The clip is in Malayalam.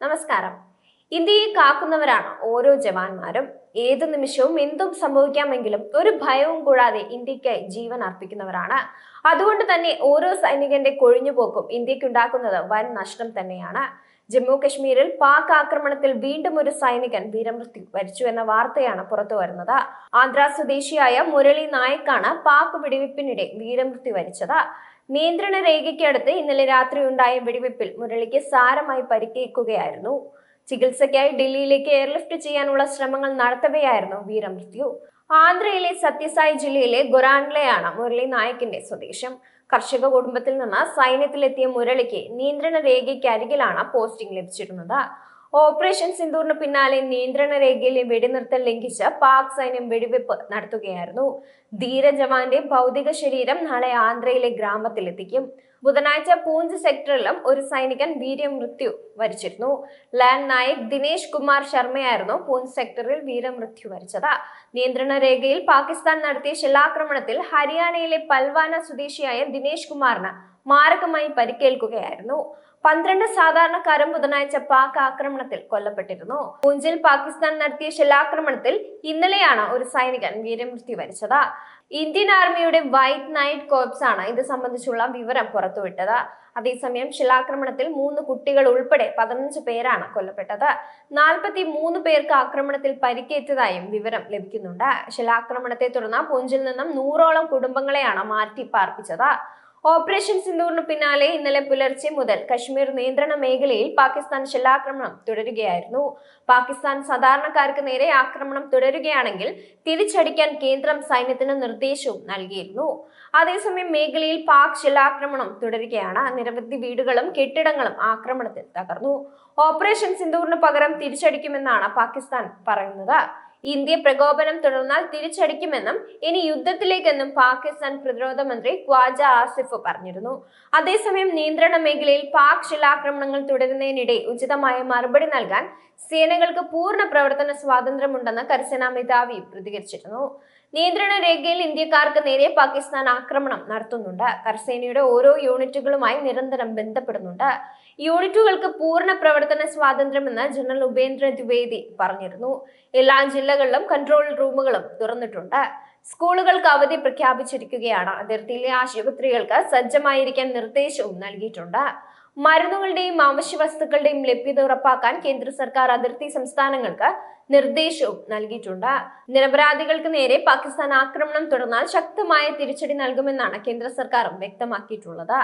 നമസ്കാരം. ഇന്ത്യയെ കാക്കുന്നവരാണ് ഓരോ ജവാന്മാരും. ഏത് നിമിഷവും എന്തും സംഭവിക്കാമെങ്കിലും ഒരു ഭയവും കൂടാതെ ഇന്ത്യക്കായി ജീവൻ അർപ്പിക്കുന്നവരാണ്. അതുകൊണ്ട് തന്നെ ഓരോ സൈനികന്റെ കൊഴിഞ്ഞുപോക്കും ഇന്ത്യക്കുണ്ടാക്കുന്നത് വൻ നഷ്ടം തന്നെയാണ്. ജമ്മു കശ്മീരിൽ പാക് ആക്രമണത്തിൽ വീണ്ടും ഒരു സൈനികൻ വീരമൃത്യു വരിച്ചു എന്ന വാർത്തയാണ് പുറത്തു വരുന്നത്. ആന്ധ്ര സ്വദേശിയായ മുരളി നായക്കാണ് പാക് വെടിവെപ്പിനിടെ വീരമൃത്യു വരിച്ചത്. നിയന്ത്രണ രേഖയ്ക്കടുത്ത് ഇന്നലെ രാത്രി ഉണ്ടായ വെടിവെപ്പിൽ മുരളിക്ക് സാരമായി പരിക്കേൽക്കുകയായിരുന്നു. ചികിത്സയ്ക്കായി ഡൽഹിയിലേക്ക് എയർലിഫ്റ്റ് ചെയ്യാനുള്ള ശ്രമങ്ങൾ നടത്തവെയായിരുന്നു വീരമൃത്യു. ആന്ധ്രയിലെ സത്യസായി ജില്ലയിലെ ഗൊറാൻലയാണ് മുരളി നായക്കിന്റെ സ്വദേശം. കർഷക കുടുംബത്തിൽ നിന്ന് സൈന്യത്തിലെത്തിയ മുരളിക്ക് നിയന്ത്രണ രേഖയ്ക്കരികിലാണ് പോസ്റ്റിംഗ് ലഭിച്ചിരുന്നത്. ഓപ്പറേഷൻ സിന്ദൂറിന് പിന്നാലെ നിയന്ത്രണ രേഖയിലെ വെടിനിർത്തൽ ലംഘിച്ച് പാക് സൈന്യം വെടിവെപ്പ് നടത്തുകയായിരുന്നു. ധീര ജവാന്റെ ഭൗതിക ശരീരം നാളെ ആന്ധ്രയിലെ ഗ്രാമത്തിലെത്തിക്കും. ബുധനാഴ്ച പൂഞ്ച് സെക്ടറിലും ഒരു സൈനികൻ വീരമൃത്യു വരിച്ചിരുന്നു. ലാൻഡ് നായക് ദിനേശ് കുമാർ ശർമ്മയായിരുന്നു പൂഞ്ച് സെക്ടറിൽ വീരമൃത്യു വരിച്ചത്. നിയന്ത്രണ രേഖയിൽ പാകിസ്ഥാൻ നടത്തിയ ഷെല്ലാക്രമണത്തിൽ ഹരിയാനയിലെ പൽവാന സ്വദേശിയായ ദിനേശ് കുമാറിന് മാരകമായി പരിക്കേൽക്കുകയായിരുന്നു. പന്ത്രണ്ട് സാധാരണക്കാരും ബുധനാഴ്ച പാക് ആക്രമണത്തിൽ കൊല്ലപ്പെട്ടിരുന്നു. പൂഞ്ചിൽ പാകിസ്ഥാൻ നടത്തിയ ഷെല്ലാക്രമണത്തിൽ ഇന്നലെയാണ് ഒരു സൈനികൻ വീരമൃത്യു വരിച്ചത്. ഇന്ത്യൻ ആർമിയുടെ വൈറ്റ് നൈറ്റ് കോപ്സ് ആണ് ഇത് സംബന്ധിച്ചുള്ള വിവരം പുറത്തുവിട്ടത്. അതേസമയം ഷെല്ലാക്രമണത്തിൽ മൂന്ന് കുട്ടികൾ ഉൾപ്പെടെ പതിനഞ്ച് പേരാണ് കൊല്ലപ്പെട്ടത്. നാൽപ്പത്തി മൂന്ന് പേർക്ക് ആക്രമണത്തിൽ പരിക്കേറ്റതായും വിവരം ലഭിക്കുന്നുണ്ട്. ഷെല്ലാക്രമണത്തെ തുടർന്ന് പൂഞ്ചിൽ നിന്നും നൂറോളം കുടുംബങ്ങളെയാണ് മാറ്റി പാർപ്പിച്ചത്. ഓപ്പറേഷൻ സിന്ദൂറിന് പിന്നാലെ ഇന്നലെ പുലർച്ചെ മുതൽ കശ്മീർ നിയന്ത്രണ മേഖലയിൽ പാകിസ്ഥാൻ ഷെല്ലാക്രമണം തുടരുകയായിരുന്നു. പാകിസ്ഥാൻ സാധാരണക്കാർക്ക് നേരെ ആക്രമണം തുടരുകയാണെങ്കിൽ തിരിച്ചടിക്കാൻ കേന്ദ്രം സൈന്യത്തിന് നിർദ്ദേശവും നൽകിയിരുന്നു. അതേസമയം മേഖലയിൽ പാക് ഷെല്ലാക്രമണം തുടരുകയാണ്. നിരവധി വീടുകളും കെട്ടിടങ്ങളും ആക്രമണത്തിൽ തകർന്നു. ഓപ്പറേഷൻ സിന്ദൂറിന് പകരം തിരിച്ചടിക്കുമെന്നാണ് പാകിസ്ഥാൻ പറയുന്നത്. ഇന്ത്യ പ്രകോപനം തുടർന്നാൽ തിരിച്ചടിക്കുമെന്നും ഇനി യുദ്ധത്തിലേക്കെന്നും പാകിസ്ഥാൻ പ്രതിരോധ മന്ത്രി ഖ്വാജ ആസിഫ് പറഞ്ഞിരുന്നു. അതേസമയം നിയന്ത്രണ മേഖലയിൽ പാക് ഷിലാക്രമണങ്ങൾ തുടരുന്നതിനിടെ ഉചിതമായ മറുപടി നൽകാൻ സേനകൾക്ക് പൂർണ പ്രവർത്തന സ്വാതന്ത്ര്യമുണ്ടെന്ന് കരസേനാ മേധാവി പ്രതികരിച്ചിരുന്നു. നിയന്ത്രണ രേഖയിൽ ഇന്ത്യക്കാർക്ക് നേരെ പാകിസ്ഥാൻ ആക്രമണം നടത്തുന്നുണ്ട്. കരസേനയുടെ ഓരോ യൂണിറ്റുകളുമായി നിരന്തരം ബന്ധപ്പെടുന്നുണ്ട്. യൂണിറ്റുകൾക്ക് പൂർണ പ്രവർത്തന സ്വാതന്ത്ര്യമെന്ന് ജനറൽ ഉപേന്ദ്ര ദ്വിവേദി പറഞ്ഞിരുന്നു. എല്ലാ ജില്ലകളിലും കൺട്രോൾ റൂമുകളും തുറന്നിട്ടുണ്ട്. സ്കൂളുകൾക്ക് അവധി പ്രഖ്യാപിച്ചിരിക്കുകയാണ്. അതിർത്തിയിലെ ആശുപത്രികൾക്ക് സജ്ജമായിരിക്കാൻ നിർദ്ദേശവും നൽകിയിട്ടുണ്ട്. മരുന്നുകളുടെയും ആവശ്യ വസ്തുക്കളുടെയും ലഭ്യത ഉറപ്പാക്കാൻ കേന്ദ്ര സർക്കാർ അതിർത്തി സംസ്ഥാനങ്ങൾക്ക് നിർദ്ദേശവും നൽകിയിട്ടുണ്ട്. നിരപരാധികൾക്ക് നേരെ പാകിസ്ഥാൻ ആക്രമണം തുടർന്നാൽ ശക്തമായ തിരിച്ചടി നൽകുമെന്നാണ് കേന്ദ്ര സർക്കാരും വ്യക്തമാക്കിയിട്ടുള്ളത്.